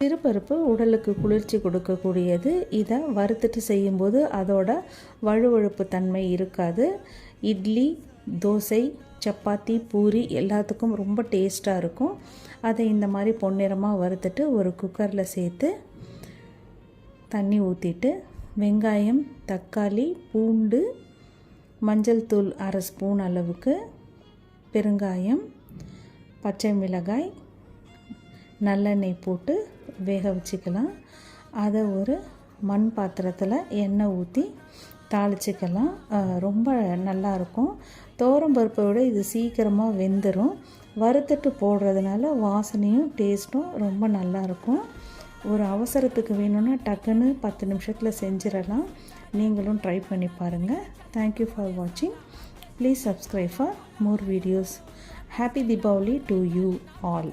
சிறுபருப்பு உடலுக்கு குளிர்ச்சி கொடுக்கக்கூடியது. இதை வறுத்துட்டு செய்யும்போது அதோட வழுவழுப்பு தன்மை இருக்காது. இட்லி தோசை சப்பாத்தி பூரி எல்லாத்துக்கும் ரொம்ப டேஸ்ட்டாக இருக்கும். அதை இந்த மாதிரி பொன்னிறமாக வறுத்துட்டு ஒரு குக்கரில் சேர்த்து தண்ணி ஊற்றிட்டு வெங்காயம் தக்காளி பூண்டு மஞ்சள் தூள் அரை ஸ்பூன் அளவுக்கு பெருங்காயம் பச்சை மிளகாய் நல்லெண்ணெய் போட்டு வேக வச்சுக்கலாம். அதை ஒரு மண் பாத்திரத்தில் எண்ணெய் ஊற்றி தாளிச்சிக்கலாம். ரொம்ப நல்லாயிருக்கும் பருப்பை விட இது சீக்கிரமாக வெந்துடும் வறுத்துட்டு போடுறதுனால வாசனையும் டேஸ்ட்டும் ரொம்ப நல்லாயிருக்கும் ஒரு அவசரத்துக்கு வேணும்னா டக்குன்னு பத்து நிமிஷத்தில் செஞ்சிடலாம். நீங்களும் ட்ரை பண்ணி பாருங்கள் தேங்க்யூ ஃபார் வாட்சிங் please subscribe for more videos happy Deepavali to you all